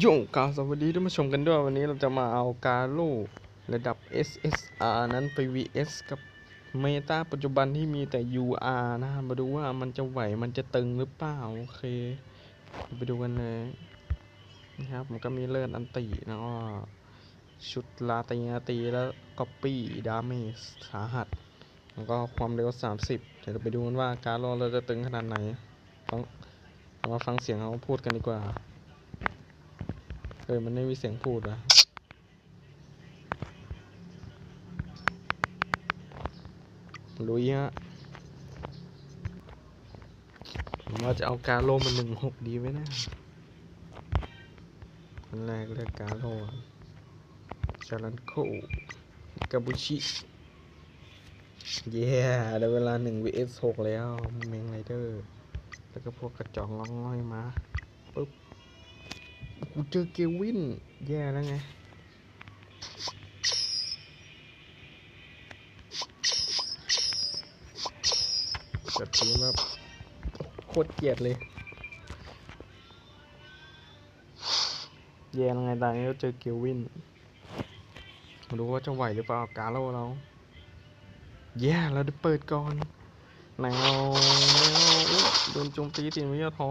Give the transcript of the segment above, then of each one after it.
โยกาสวัสดีท่านผู้ชมกันด้วยวันนี้เราจะมาเอากาโลระดับ SSR นั้นไป VS กับเมตาปัจจุบันที่มีแต่ UR นะมาดูว่ามันจะไหวมันจะตึงหรือเปล่า โอเค ไปดูกันเลยนะครับมันก็มีเลิศอันติแล้วก็ชุดลาตีนาตีแล้วก็ปี้ดาเมจสาหัส แล้วก็ความเร็ว 30 เดี๋ยวเราไปดูกันว่ากาโลเราจะตึงขนาดไหนต้องมาฟังเสียงเขาพูดกันดีกว่า ออมันไม่มีเสียงพูดอะลุยฮะผมว่าจะเอากาโลมาหนึ่งหกดีไหมนะคนแรกเลือกกาโลอะชาลันโคกาบุชิ เย้ได้เวลาหนึ่ง vs หกแล้ว เมงไรเดอร์ แล้วก็พวกกระจอกงองง่อยมา ปุ๊บ กูเจอเกวิน แย่แล้วไงกดทีมแบบโคตรเกลียดเลย แย่แล้วไงตอนนี้เราเจอเกวินมาดูว่าจะไหวหรือเปล่ากาโลเรา แย่เราได้เปิดก่อนแนวแนวอุ๊ยโดนโจมตีติไม่ยอท้อ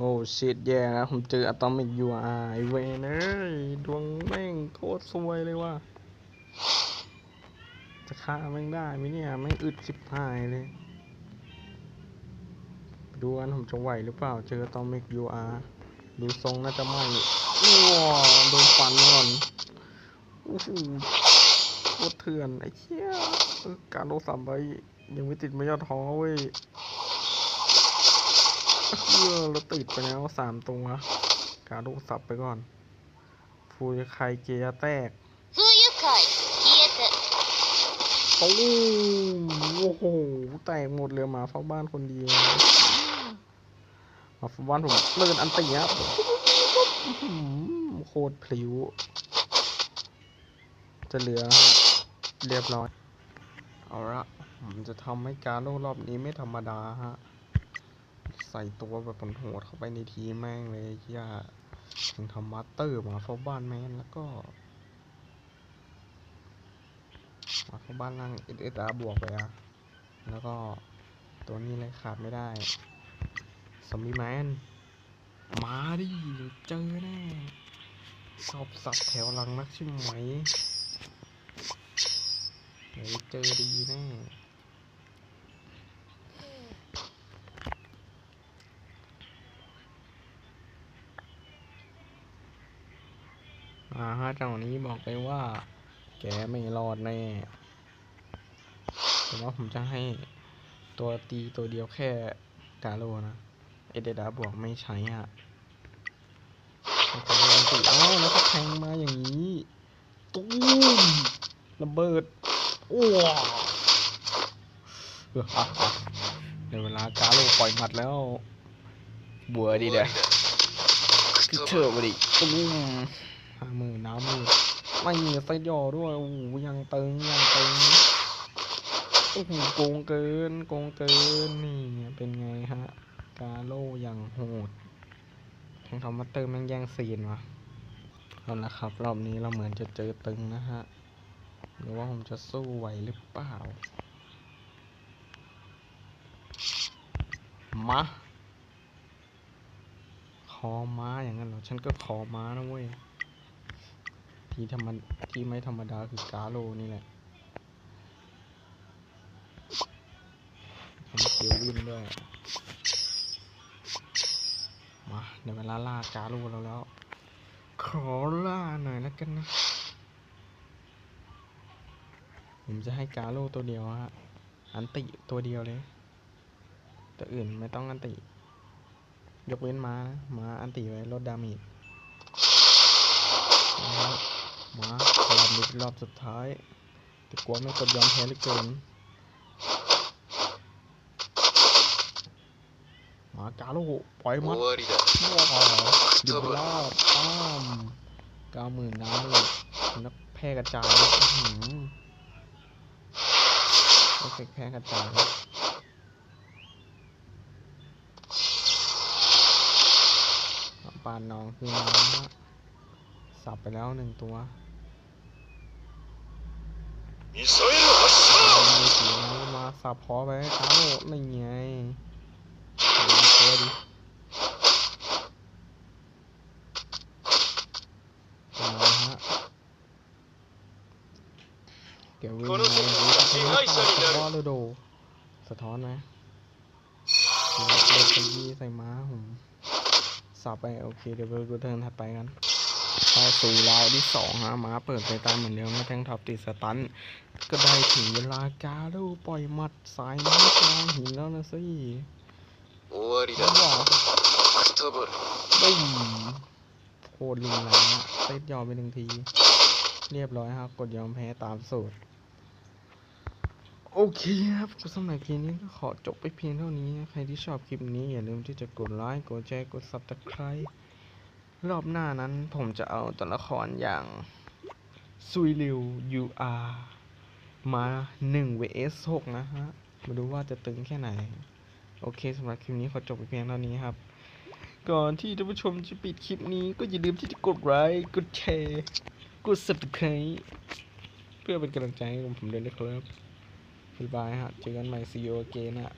โอ้ชิดแย่แล้วผมเจออะตอมิกยูไอเวนเอ้ยดวงแม่งโคตรซวยเลยว่ะ จะฆ่าแม่งได้ไหมเนี่ย แม่งอึดสิบหายเลย ดูกันผมจะไหวหรือเปล่า เจออะตอมิกยูอาร์ดูทรงน่าจะไม่ว้าโดนฟันก่อนโอ้โหโคตรเถื่อนไอ้เหี้ยการโดนสามใบยังไม่ติดไม่ยอดท้อเว้ย เออเราติดไปแล้วสามตัวการลูกสับไปก่อน ฟูยไคเกียแตกฟูยไคเกียแตกโอ้โห แตกหมดเลยมาเฝ้าบ้านคนเดียวมาเฝ้าบ้านผมเลื่อนอันตีครัโคตรพลิ้ว จะเหลือเรียบร้อย เอาละผมจะทำให้การโลกรอบนี้ไม่ธรรมดาฮะ ใส่ตัวแบบโหดเข้าไปในทีแม่งเลยย่าถึงทำมาสเตอร์มาเฝ้าบ้านแมนแล้วก็มาเฝ้าบ้านล่างเอสเอสอาบวกไปอะแล้วก็ตัวนี้เลยขาดไม่ได้ซอมบี้แมนมาดิเจอแน่สอบสับแถวหลังนักใช่ไหมเจอดีแน่ อ่าฮะจังนี้บอกไปว่า แกไม่รอดแน่แต่ว่าผมจะให้ตัวตีตัวเดียวแค่กาโลนะ เอเดดาบวกไม่ใช้อะแต่ยังตีอ้าแล้วก็แทงมาอย่างนี้ตุ้มระเบิดอ้วเออฮะในเวลากาโลปล่อยหมัดแล้ว บัวดีเด้อคือเธอบดิตุ้ม ห้าหมือน้ำมือไม่มีไฟย่อด้วยโอ้ยังตึงยังตึงโอ้โหโกงเกินโกงเกินนี่เป็นไงฮะกาโลอย่างโหดแทงทอมมัตเตอร์แม่งแย่งซีนวะเอาละครับ รอบนี้เราเหมือนจะเจอตึงนะฮะหรือว่าผมจะสู้ไหวหรือเปล่า มาคอม้าอย่างนั้นเหรอ ฉันก็คอม้านะเว้ย ที่ธรรมที่ไม่ธรรมดาคือกาโลนี่แหละทำเกียววินด้วย มาในเวลาล่ากาโลเราแล้ว ขอล่าหน่อยแล้วกันนะ ผมจะให้กาโลตัวเดียวฮะ อันติตัวเดียวเลย ตัวอื่นไม่ต้องอันติ ยกเว้นม้านะม้าอันตีไว้ลดดาเมจนะฮะ มาพลังมิดรอบสุดท้าย แต่กลัวไม่กดยอมแพ้เลือเกินมากาโลปล่อยมัดหยุดรอบป้อมเก้าหมื่นน้ำเลยนักแพร่กระจายโอเคแพร่กระจายปานน้องคือน้ำ สับไปแล้วหนึ่งตัวมีสีน้ำมาสับพอไปเขาไม่ไงตัวดิเกี่ยววิ่งไปพ่อดสะท้อนไหมเล่นยี่ใส่ม้าผมสับไปโอเคเดี๋ยวไปดูเทิร์นถัดไปกัน เข้สู่ราวที่สองฮะมาเปิดไปตามเหมือนเดิมมาแทงท็อปติดสตัน ก็ได้ถึงเวลากาลูปล่อยมัดสายน้ำกลางหินแล้วนะสิโอ้ยดีจังบึ้มโคตรลุนแรงอเซตยอมไปหนึ่งที เรียบร้อยครับ กดยอมแพ้ตามสูตร โอเคครับสำหรับคลิปนี้ก็ขอจบไปเพียงเท่านี้ ใครที่ชอบคลิปนี้อย่าลืมที่จะกดไลค์ กดแชร์ กด subscribe รอบหน้านั้นผมจะเอาตัวละครอย่างซุยริว UR มา1 vs 6นะฮะ มาดูว่าจะตึงแค่ไหน โอเคสำหรับคลิปนี้ขอจบไปเพียงเท่านี้ครับ ก่อนที่ท่านผู้ชมจะปิดคลิปนี้ก็อย่าลืมที่จะกดไลค์กดแชร์กด subscribe เพื่อเป็นกำลังใจให้กับผมด้วยนะครับบ๊ายบายฮะ เจอกันใหม่ see you again ฮะ